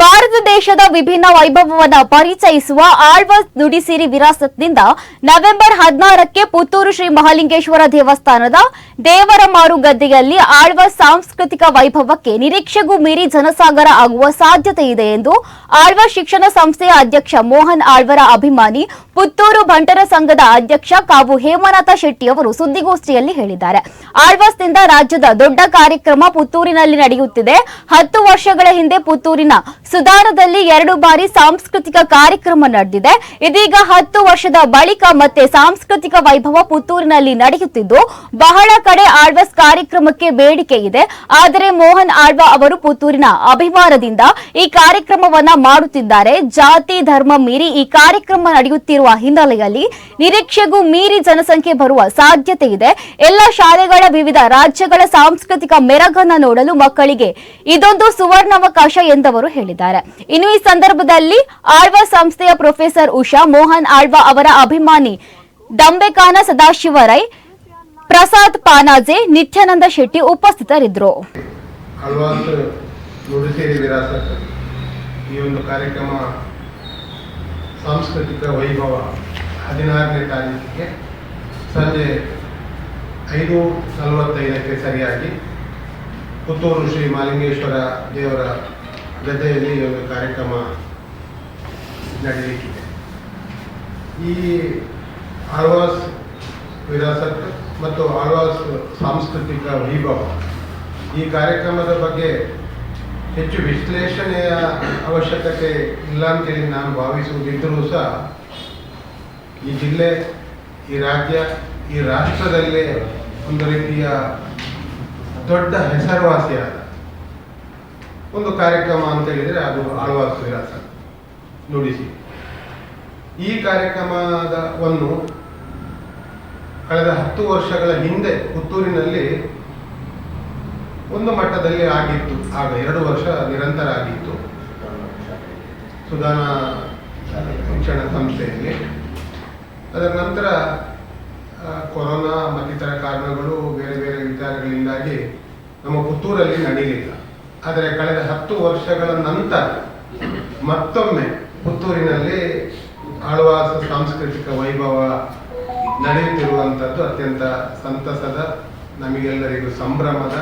ಭಾರತ ದೇಶದ ವಿಭಿನ್ನ ವೈಭವವನ್ನು ಪರಿಚಯಿಸುವ ಆಳ್ವಾಸ್ ದುಡಿಸಿರಿ ವಿರಾಸತ್ನಿಂದ ನವೆಂಬರ್ ಹದಿನಾರಕ್ಕೆ ಪುತ್ತೂರು ಶ್ರೀ ಮಹಾಲಿಂಗೇಶ್ವರ ದೇವಸ್ಥಾನದ ದೇವರ ಮಾರು ಗದ್ದೆಯಲ್ಲಿ ಆಳ್ವಾಸ್ ಸಾಂಸ್ಕೃತಿಕ ವೈಭವಕ್ಕೆ ನಿರೀಕ್ಷೆಗೂ ಮೀರಿ ಜನಸಾಗರ ಆಗುವ ಸಾಧ್ಯತೆ ಇದೆ ಎಂದು ಆಳ್ವಾಸ್ ಶಿಕ್ಷಣ ಸಂಸ್ಥೆಯ ಅಧ್ಯಕ್ಷ ಮೋಹನ್ ಆಳ್ವರ ಅಭಿಮಾನಿ ಪುತ್ತೂರು ಬಂಟರ ಸಂಘದ ಅಧ್ಯಕ್ಷ ಕಾವು ಹೇಮನಾಥ ಶೆಟ್ಟಿ ಅವರು ಸುದ್ದಿಗೋಷ್ಠಿಯಲ್ಲಿ ಹೇಳಿದ್ದಾರೆ. ಆಳ್ವಾಸ್ನಿಂದ ರಾಜ್ಯದ ದೊಡ್ಡ ಕಾರ್ಯಕ್ರಮ ಪುತ್ತೂರಿನಲ್ಲಿ ನಡೆಯುತ್ತಿದೆ. ಹತ್ತು ವರ್ಷಗಳ ಹಿಂದೆ ಪುತ್ತೂರಿನ ಸುಧಾರದಲ್ಲಿ ಎರಡು ಬಾರಿ ಸಾಂಸ್ಕೃತಿಕ ಕಾರ್ಯಕ್ರಮ ನಡೆದಿದೆ. ಇದೀಗ ಹತ್ತು ವರ್ಷದ ಬಳಿಕ ಮತ್ತೆ ಸಾಂಸ್ಕೃತಿಕ ವೈಭವ ಪುತ್ತೂರಿನಲ್ಲಿ ನಡೆಯುತ್ತಿದ್ದು, ಬಹಳ ಕಡೆ ಆಳ್ವಸ್ ಕಾರ್ಯಕ್ರಮಕ್ಕೆ ಬೇಡಿಕೆ ಇದೆ. ಆದರೆ ಮೋಹನ್ ಆಳ್ವ ಅವರು ಪುತ್ತೂರಿನ ಅಭಿಮಾನದಿಂದ ಈ ಕಾರ್ಯಕ್ರಮವನ್ನ ಮಾಡುತ್ತಿದ್ದಾರೆ. ಜಾತಿ, ಧರ್ಮ ಮೀರಿ ಈ ಕಾರ್ಯಕ್ರಮ ನಡೆಯುತ್ತಿರುವ ಹಿನ್ನೆಲೆಯಲ್ಲಿ ನಿರೀಕ್ಷೆಗೂ ಮೀರಿ ಜನಸಂಖ್ಯೆ ಬರುವ ಸಾಧ್ಯತೆ ಇದೆ. ಎಲ್ಲ ಶಾಲೆಗಳ ವಿವಿಧ ರಾಜ್ಯಗಳ ಸಾಂಸ್ಕೃತಿಕ ಮೆರಗನ್ನ ನೋಡಲು ಮಕ್ಕಳಿಗೆ ಇದೊಂದು ಸುವರ್ಣಾವಕಾಶ ಎಂದವರು ಹೇಳಿದ್ದಾರೆ ಇನ್ನು ಈ ಸಂದರ್ಭದಲ್ಲಿ ಆಳ್ವ ಸಂಸ್ಥೆಯ ಪ್ರೊಫೆಸರ್ ಉಷಾ ಮೋಹನ್ ಆಳ್ವ ಅವರ ಅಭಿಮಾನಿ ದಂಬೆಕಾನ ಸದಾಶಿವರೈ, ಪ್ರಸಾದ್ ಪಾನಾಜೆ, ನಿತ್ಯಾನಂದ ಶೆಟ್ಟಿ ಉಪಸ್ಥಿತರಿದ್ದರು. ಈ ಒಂದು ಕಾರ್ಯಕ್ರಮ ಸಾಂಸ್ಕೃತಿಕ ವೈಭವ ಹದಿನಾರನೇ ತಾರೀಕಿಗೆ ಸಂಜೆ ಐದು ನಲವತ್ತೈದಕ್ಕೆ ಸರಿಯಾಗಿ ಪುತ್ತೂರು ಶ್ರೀ ಮಾಲಿಂಗೇಶ್ವರ ದೇವರ ಗದ್ದೆಯಲ್ಲಿ ಒಂದು ಕಾರ್ಯಕ್ರಮ ನಡೆಯಲಿಕ್ಕಿದೆ. ಈ ಆಳ್ವಾಸ್ ವಿರಾಸತ್ ಮತ್ತು ಆಳ್ವಾಸ್ ಸಾಂಸ್ಕೃತಿಕ ವೈಭವ ಈ ಕಾರ್ಯಕ್ರಮದ ಬಗ್ಗೆ ಹೆಚ್ಚು ವಿಶ್ಲೇಷಣೆಯ ಅವಶ್ಯಕತೆ ಇಲ್ಲ ಅಂತೇಳಿ ನಾನು ಭಾವಿಸುವುದಿದ್ದರೂ ಸಹ ಈ ಜಿಲ್ಲೆ, ಈ ರಾಜ್ಯ, ಈ ರಾಷ್ಟ್ರದಲ್ಲೇ ಒಂದು ರೀತಿಯ ದೊಡ್ಡ ಹೆಸರುವಾಸಿಯಾದ ಒಂದು ಕಾರ್ಯಕ್ರಮ ಅಂತ ಹೇಳಿದರೆ ಅದು ಆಳ್ವಾಸ್ ವಿರಾಸ ನುಡಿಸಿ. ಈ ಕಾರ್ಯಕ್ರಮದ ಒಂದು ಕಳೆದ ಹತ್ತು ವರ್ಷಗಳ ಹಿಂದೆ ಪುತ್ತೂರಿನಲ್ಲಿ ಒಂದು ಮಟ್ಟದಲ್ಲಿ ಆಗಿತ್ತು. ಆಗ ಎರಡು ವರ್ಷ ನಿರಂತರ ಆಗಿತ್ತು. ಸುಧಾನ ಶಿಕ್ಷಣ ಸಂಸ್ಥೆಯಲ್ಲಿ. ಅದರ ನಂತರ ಕೊರೋನಾ ಮತ್ತಿತರ ಕಾರಣಗಳು ಬೇರೆ ಬೇರೆ ವಿಚಾರಗಳಿಂದಾಗಿ ನಮ್ಮ ಪುತ್ತೂರಲ್ಲಿ ನಡೀಲಿಲ್ಲ. ಆದರೆ ಕಳೆದ ಹತ್ತು ವರ್ಷಗಳ ನಂತರ ಮತ್ತೊಮ್ಮೆ ಪುತ್ತೂರಿನಲ್ಲಿ ಆಳ್ವಾಸ ಸಾಂಸ್ಕೃತಿಕ ವೈಭವ ನಡೆಯುತ್ತಿರುವಂಥದ್ದು ಅತ್ಯಂತ ಸಂತಸದ, ನಮಗೆಲ್ಲರಿಗೂ ಸಂಭ್ರಮದ